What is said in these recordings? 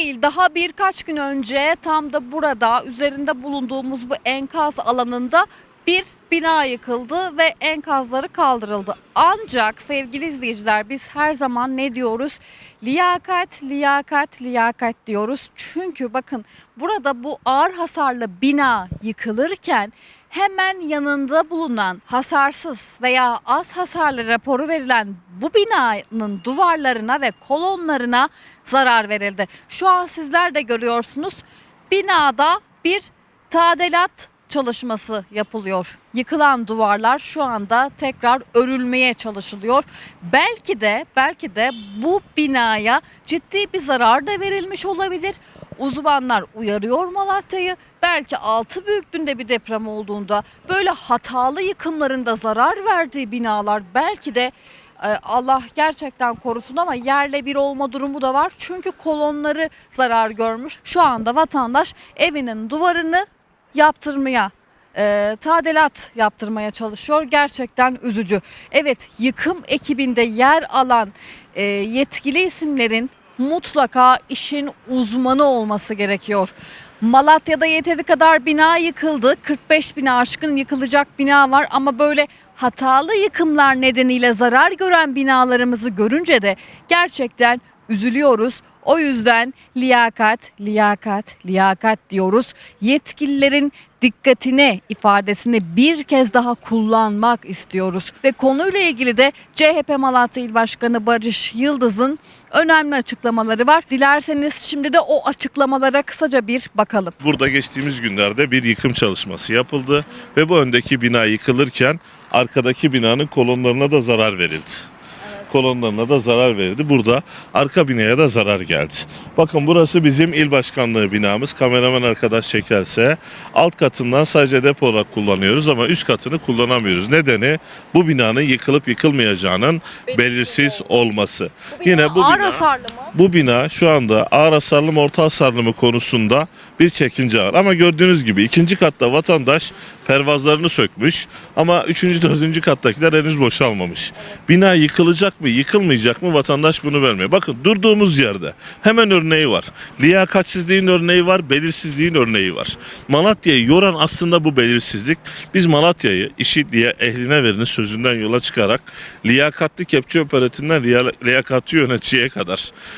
değil daha birkaç gün önce tam da burada üzerinde bulunduğumuz bu enkaz alanında bir bina yıkıldı ve enkazları kaldırıldı. Ancak sevgili izleyiciler biz her zaman ne diyoruz? Liyakat, liyakat, liyakat diyoruz. Çünkü bakın burada bu ağır hasarlı bina yıkılırken hemen yanında bulunan hasarsız veya az hasarlı raporu verilen bu binanın duvarlarına ve kolonlarına zarar verildi. Şu an sizler de görüyorsunuz binada bir tadilat çalışması yapılıyor. Yıkılan duvarlar şu anda tekrar örülmeye çalışılıyor. Belki de belki de bu binaya ciddi bir zarar da verilmiş olabilir. Uzmanlar uyarıyor Malatya'yı. Belki 6 büyüklüğünde bir deprem olduğunda böyle hatalı yıkımlarında zarar verdiği binalar belki de e, Allah gerçekten korusun ama yerle bir olma durumu da var. Çünkü kolonları zarar görmüş. Şu anda vatandaş evinin duvarını yaptırmaya e, tadilat yaptırmaya çalışıyor. Gerçekten üzücü. Evet yıkım ekibinde yer alan e, yetkili isimlerin mutlaka işin uzmanı olması gerekiyor. Malatya'da yeteri kadar bina yıkıldı. 45 bina aşkın yıkılacak bina var ama böyle hatalı yıkımlar nedeniyle zarar gören binalarımızı görünce de gerçekten üzülüyoruz. O yüzden liyakat, liyakat, liyakat diyoruz. Yetkililerin dikkatine ifadesini bir kez daha kullanmak istiyoruz. Ve konuyla ilgili de CHP Malatya İl Başkanı Barış Yıldız'ın önemli açıklamaları var. Dilerseniz şimdi de o açıklamalara kısaca bir bakalım. Burada geçtiğimiz günlerde bir yıkım çalışması yapıldı ve bu öndeki bina yıkılırken arkadaki binanın kolonlarına da zarar verildi. Kolonlarına da zarar verildi. Burada arka binaya da zarar geldi. Bakın burası bizim il başkanlığı binamız. Kameraman arkadaş çekerse alt katından sadece depo olarak kullanıyoruz ama üst katını kullanamıyoruz. Nedeni bu binanın yıkılıp yıkılmayacağının belirsiz olması. Yine bu ağır bina- hasarlı mı? Bu bina şu anda ağır hasarlı mı orta hasarlı mı konusunda bir çekince var. Ama gördüğünüz gibi ikinci katta vatandaş pervazlarını sökmüş ama üçüncü dördüncü kattakiler henüz boşalmamış. Bina yıkılacak mı yıkılmayacak mı vatandaş bunu vermiyor. Bakın durduğumuz yerde hemen örneği var. Liyakatsizliğin örneği var, belirsizliğin örneği var. Malatya'yı yoran aslında bu belirsizlik. Biz Malatya'yı işi ehline verinin sözünden yola çıkarak liyakatli kepçe operatinden liya- liyakatçı yöneticiye kadar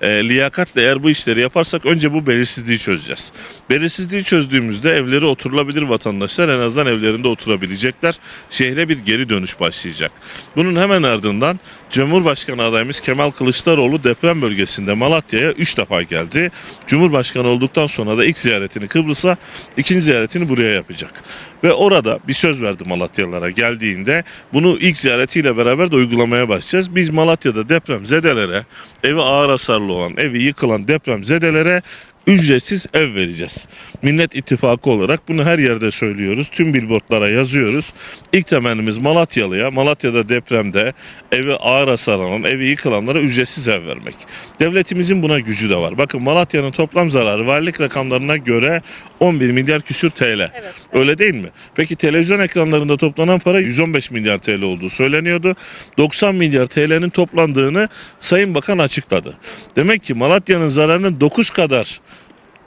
e, liyakatla eğer bu işleri yaparsak önce bu belirsizliği çözeceğiz. Belirsizliği çözdüğümüzde evleri oturulabilir vatandaşlar en azından evlerinde oturabilecekler. Şehre bir geri dönüş başlayacak. Bunun hemen ardından Cumhurbaşkanı adayımız Kemal Kılıçdaroğlu deprem bölgesinde Malatya'ya 3 defa geldi. Cumhurbaşkanı olduktan sonra da ilk ziyaretini Kıbrıs'a, ikinci ziyaretini buraya yapacak. Ve orada bir söz verdi Malatyalılara geldiğinde bunu ilk ziyaretiyle beraber de uygulamaya başlayacağız. Biz Malatya'da deprem zedelere, evi ağır hasarlı olan, evi yıkılan deprem zedelere ücretsiz ev vereceğiz. Millet İttifakı olarak bunu her yerde söylüyoruz. Tüm billboardlara yazıyoruz. İlk temennimiz Malatyalı'ya, Malatya'da depremde evi ağır hasarlanan, evi yıkılanlara ücretsiz ev vermek. Devletimizin buna gücü de var. Bakın Malatya'nın toplam zararı varlık rakamlarına göre 11 milyar küsür TL. Evet. Öyle değil mi? Peki televizyon ekranlarında toplanan para 115 milyar TL olduğu söyleniyordu. 90 milyar TL'nin toplandığını Sayın Bakan açıkladı. Demek ki Malatya'nın zararının 9 kadar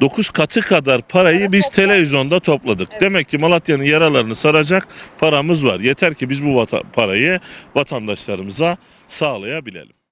9 katı kadar parayı biz televizyonda topladık. Demek ki Malatya'nın yaralarını saracak paramız var. Yeter ki biz bu vata- parayı vatandaşlarımıza sağlayabilelim.